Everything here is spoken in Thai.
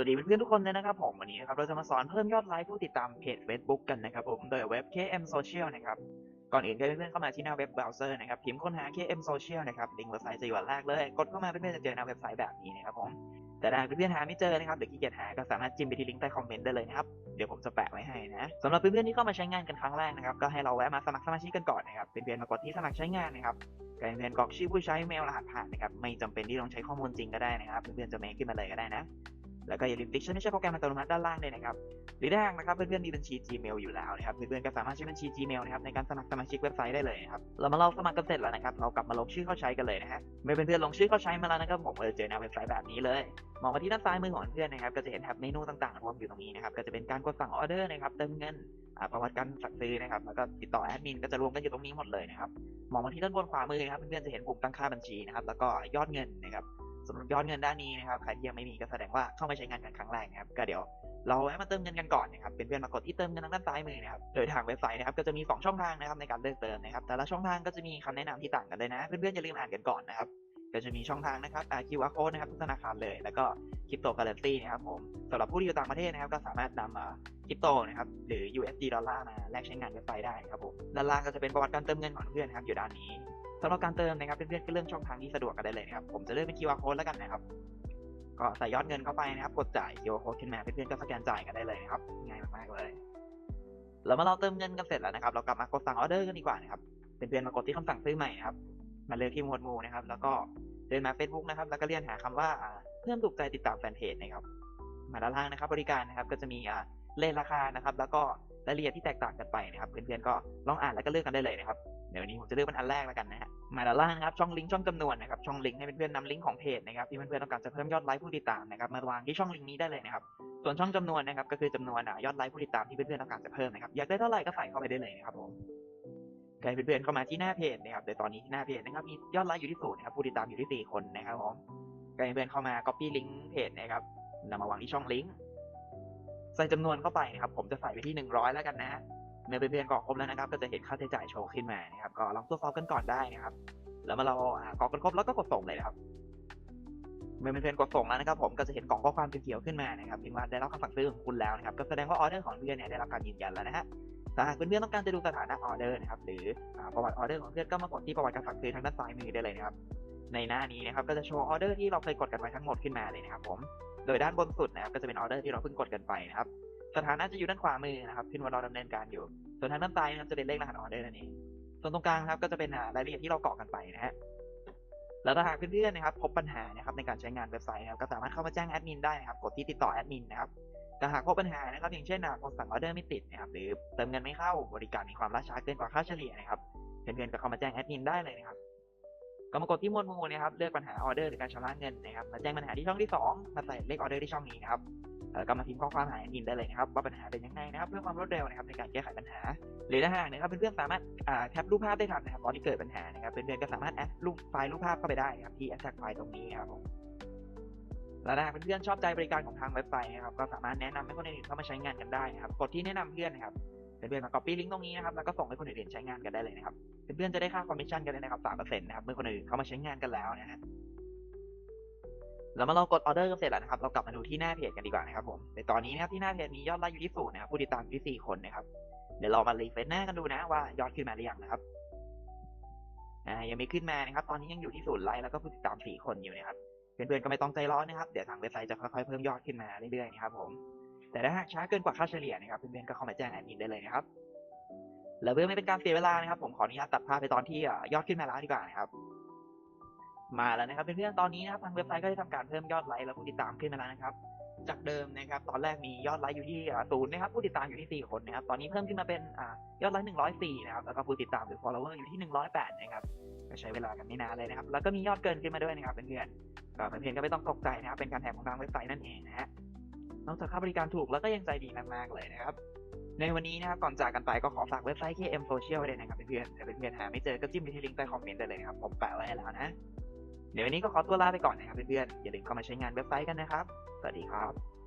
วัสดีเพื่อนๆทุกคนเลยนะครับผมวันนี้นะครับเราจะมาสอนเพิ่มยอดไลค์ผู้ติดตามเพจ Facebook กันนะครับผมโดยเว็บ KM Social นะครับก่อนอื่นก็ให้เพื่อนๆเข้ามาที่หน้าเว็บเบราว์เซอร์นะครับพิมพ์ค้นหา KM Social นะครับลิงก์เว็บไซต์จะอยู่อันแรกเลย กดเข้ามาเพื่อนๆจะเจอหน้าเว็บไซต์แบบนี้นะครับผมแต่ถ้าเพื่อนๆหาไม่เจอนะครับหรือขี้เกียจหาก็สามารถจิ้มไปที่ลิงก์ใต้คอมเมนต์ได้เลยนะครับเดี๋ยวผมจะแปะไว้ให้นะสำหรับเพื่อนๆที่เข้ามาใช้งานกันครั้งแรกนะครับก็ให้เราแวะมาสมัครสมาชิกกันก่อนนะครับเพื่อนๆมากดที่สมัครใช้งานนะครับการเพื่อนกรอกชื่อผู้ใช้เมลรหัสผ่านนะครับไม่จำเป็นที่ต้องใช้ข้อมูลจริงก็ได้นะครับเพื่อนๆจะเมคขึ้นมาเลยก็ได้นะ แล้วก็อย่าลืมติ๊กชื่อในใช้โปรแกรมอัตโนมัติด้านล่างเลยนะครับ หรือถ้าหากนะครับเพื่อนๆมีบัญชี Gmail อยู่แล้วนะครับ เพื่อนๆก็สามารถใช้บัญชี Gmail นะครับในการสมัครสมาชิกเว็บไซต์ได้เลยนะครับ เรามาลองสมัครกันเสร็จแล้วนะครับ เรากลับมาลงชื่อเข้าใช้กันเลยนะฮะ เมื่อเพื่อนๆลงชื่อเข้าใช้มาแล้วนะครับผมก็จะเจอหน้าเว็บไซต์แบบนี้เลย มองมาที่ด้านซ้ายมือของเพื่อนนะครับ ก็จะเห็นแท็บเมนูต่างๆรวมอยู่ตรงนี้นะครับ ก็จะเป็นการกดสั่งออเดอร์นะครับ เติมเงินประวัติการสั่งซื้อนะครับ แล้วก็ติดต่อแอดมินก็จะรวมกันอยู่ตรงนี้หมดเลยนะครับ มองมาที่ด้านบนขวามือนะครับ เพื่อนๆจะเห็นปุ่มตั้งค่าบัญชีนะครับ แล้วก็ยอดเงินนะครับ สำหรับยอดเงินด้านนี้นะครับใครที่ยังไม่มีก็แสดงว่าเข้ามาใช้งานกันครั้งแรกนะครับก็เดี๋ยวเราให้มาเติมเงินกันก่อนนะครับเป็นเพื่อนมากดที่เติมเงินทางด้านซ้ายมือนะครับโดยทางเว็บไซต์นะครับก็จะมี 2 ช่องทางนะครับในการเลือกเติมนะครับแต่ละช่องทางก็จะมีคำแนะนำที่ต่างกันเลยนะ เพื่อนๆอย่าลืมอ่านกันก่อนนะครับก็จะมีช่องทางนะครับอ่า QR code นะครับทุกธนาคารเลย แล้วก็คริปโตเคอเรนซีนะครับผมสำหรับผู้ที่อยู่ต่างประเทศนะครับ ก็สามารถนำคริปโตนะครับหรือ USD ดอลลาร์มาแลกใช้งานเว็บไซต์ได้ครับผมด้านล่างก็จะเป็นประวัติการเติมเงินของเพื่อนนะครับอยู่ด้านนี้ สำหรับการเติมนะครับเพื่อนๆก็เลือกช่องทางที่สะดวกกันได้เลยนะครับผมจะเลือกเป็น QR code แล้วกันนะครับก็ใส่ยอดเงินเข้าไปนะครับ กดจ่าย QR code ขึ้นมาเพื่อนๆก็สแกนจ่ายกันได้เลยนะครับง่ายมากๆเลยแล้วเมื่อเราเติมเงินกันเสร็จแล้วนะครับ เรากลับมากดสั่งออเดอร์กันดีกว่านะครับเพื่อนๆมากดที่คำสั่งซื้อใหม่นะครับมาเลือกที่หมวดหมู่นะครับ แล้วก็เดินมา Facebook นะครับ แล้วก็เลื่อนหาคำว่าอ่าเพิ่มถูกใจติดตามแฟนเพจนะครับ มาด้านล่างนะครับ บริการนะครับก็จะมีเลทราคานะครับ แล้วก็ รายละเอียดที่แตกต่างกันไปนะครับเพื่อนๆก็ลองอ่านแล้วก็เลือกกันได้เลยนะครับเดี๋ยววันนี้ผมจะเลือกเป็นอันแรกแล้วกันนะฮะมาด้านล่างนะครับช่องลิงก์ช่องจำนวนนะครับช่องลิงก์ให้เพื่อนๆนำลิงก์ของเพจนะครับที่เพื่อนๆต้องการจะเพิ่มยอดไลค์ผู้ติดตามนะครับมาวางที่ช่องลิงก์นี้ได้เลยนะครับส่วนช่องจำนวนนะครับก็คือจำนวนยอดไลค์ผู้ติดตามที่เพื่อนๆต้องการจะเพิ่มนะครับอยากได้เท่าไหร่ก็ใส่เข้าไปได้เลยนะครับผมใครเพื่อนๆเข้ามาที่หน้าเพจนะครับเดี๋ยวตอนนี้ที่หน้าเพจนะครับมียอดไลค์อยู่ที่ศูนย์นะครับผู้ติดตามอยู่ที่สี่คนนะครับผมใครเพื่อนๆเข้ามา copy ลิงก์เพจนะครับนำมาวางที่ช่องลิงก์ ใส่จำนวนเข้าไปนะครับ ผมจะใส่ไปที่หนึ่งร้อยแล้วกันนะฮะเมื่อเพื่อนๆกรอกครบแล้วนะครับ ก็จะเห็นค่าใช้จ่ายโชว์ขึ้นมานะครับ ก็ลองตรวจสอบกันก่อนได้นะครับ แล้วมาเราอ่ากรอกกันครบแล้วก็กดส่งเลยนะครับ เมื่อเพื่อนกดส่งแล้วนะครับ ผมก็จะเห็นกล่องข้อความเขียวขึ้นมานะครับพิมพ์ว่าได้รับคำสั่งซื้อของคุณแล้วนะครับ ก็แสดงว่าออเดอร์ของเพื่อนเนี่ยได้รับการยืนยันแล้วนะฮะแต่หากเพื่อนๆต้องการจะดูสถานะออเดอร์นะครับ หรือประวัติออเดอร์ของเพื่อนก็มากดที่ประวัติการสั่งซื้อทางด้านซ้ายมือได้เลยนะครับ ในหน้านี้นะครับก็จะโชว์ออเดอร์ที่เราเคยกดกันไว้ทั้งหมดขึ้นมาเลยนะครับผมโดยด้านบนสุดนะครับก็จะเป็นออเดอร์ที่เราเพิ่งกดกันไปนะครับสถานะจะอยู่ด้านขวามือนะครับขึ้นว่าเรอดำเนินการอยู่ ส่วนทางด้านซ้ายนะครับจะเป็นเลขรหัสออเดอร์นั่นเองส่วนตรงกลางครับก็จะเป็นอ่ารายละเอียดที่เราเกรอกกันไปนะฮะแล้วถ้าหากเพื่อนๆนะครับพบปัญหานะครับในการใช้งานเว็บไซต์นะครับก็สามารถเข้ามาแจ้งแอดมินได้นะครับกดที่ติดต่อแอดมินนะครับแต่หากพบปัญหานะครับอย่างเช่นอะกดสั่งออเดอร์ไม่ติดนะครับหรือเติมเงินไม่เข้าบริการมีความล่าช้าเกินกว่าค่าเฉลี่ยนะครับเพื่อนๆก็เข้ามาแจ้งแอดมินได้เลยนะครับ ก็มากดที่มวดหมู่นะครับเลือกปัญหาออเดอร์หรือการชำระเงินนะครับมาแจ้งปัญหาที่ช่องที่สองมาใส่เลขออเดอร์ที่ช่องนี้นะครับเอ่อก็มาพิมพ์ข้อความหาแอดมินได้เลยนะครับว่าปัญหาเป็นยังไงนะครับเพื่อความรวดเร็วนะครับในการแก้ไขปัญหา หรือถ้าหากนะครับเพื่อนๆสามารถอ่าแคปรูปภาพได้ทันนะครับตอนที่เกิดปัญหานะครับเพื่อนๆก็สามารถแอดรูปไฟล์รูปภาพเข้าไปได้นะครับที่ attach ไฟล์ตรงนี้ครับผมแล้วถ้าหากเพื่อนๆชอบใจบริการของทางเว็บไซต์นะครับก็สามารถแนะนำให้คนอื่นเข้ามาใช้งานกันได้นะครับกดที่แนะนำเพื่อนนะครับ เพื่อนๆมา copy ลิงก์ตรงนี้นะครับแล้วก็ส่งให้คนอื่นๆใช้งานกันได้เลยนะครับเพื่อนๆจะได้ค่าคอมมิชชั่นกันเลยนะครับสามเปอร์เซ็นต์นะครับเมื่อคนอื่นเข้ามาใช้งานกันแล้วนะฮะแล้วมาเรากดออเดอร์กันเสร็จแล้วนะครับ เรากลับมาดูที่หน้าเพจกันดีกว่านะครับผมในตอนนี้นะครับที่หน้าเพจมียอดไลค์อยู่ที่ศูนย์นะครับผู้ติดตามที่สี่คนนะครับเดี๋ยวเรามารีเฟรชหน้ากันดูนะว่ายอดขึ้นมาหรือยังนะครับอ่ายังไม่ขึ้นมานะครับ ตอนนี้ยังอยู่ที่ศูนย์ไลค์แล้วก็ผู้ติดตามสี่คนอยู่นะครับเพื่อนๆก็ไม่ต้องใจร้อนนะครับ เดี๋ยวทางเว็บไซต์จะค่อยๆเพิ่มยอดขึ้นมาเรื่อยๆนะครับผม แต่ถ้าหากช้าเกินกว่าค่าเฉลี่ยนะครับเพื่อนๆก็เข้ามาแจ้งแอดมินได้เลยนะครับแล้วเพื่อไม่เป็นการเสียเวลานะครับ ผมขออนุญาตตัดภาพไปตอนที่ยอดขึ้นมาแล้วดีกว่านะครับ มาแล้วนะครับเพื่อนๆตอนนี้นะครับทางเว็บไซต์ก็ได้ทำการเพิ่มยอดไลค์และผู้ติดตามขึ้นมาแล้วนะครับ จากเดิมนะครับ ตอนแรกมียอดไลค์อยู่ที่ศูนย์นะครับ ผู้ติดตามอยู่ที่สี่คนนะครับ ตอนนี้เพิ่มขึ้นมาเป็นอยอดไลค์หนึ่งร้อยสี่นะครับแล้วก็ผู้ติดตามหรือ follower อยู่ที่หนึ่งร้อยแปดนะครับก็ใช้เวลากันไม่นานเลยนะครับ แล้วก็มียอดเกินขึ้นมาด้วยนะครับเพื่อนๆก็เพื่อนๆก็ไม่ต้องตกใจนะครับเป็นการแถมของทางเว็บไซต์นั่นเองนะฮะ นอกจากค่าบริการถูกแล้วก็ยังใจดีมากๆเลยนะครับ ในวันนี้นะครับก่อนจากกันไปก็ขอฝากเว็บไซต์ KM Social ไว้เลยนะครับเพื่อนๆถ้าเพื่อนๆหาไม่เจอก็จิ้มไปที่ลิงก์ใต้คอมเมนต์ได้เลยครับผมแปะไว้ให้แล้วนะเดี๋ยววันนี้ก็ขอตัวลาไปก่อนนะครับเพื่อนๆอย่าลืมเข้ามาใช้งานเว็บไซต์กันนะครับ สวัสดีครับ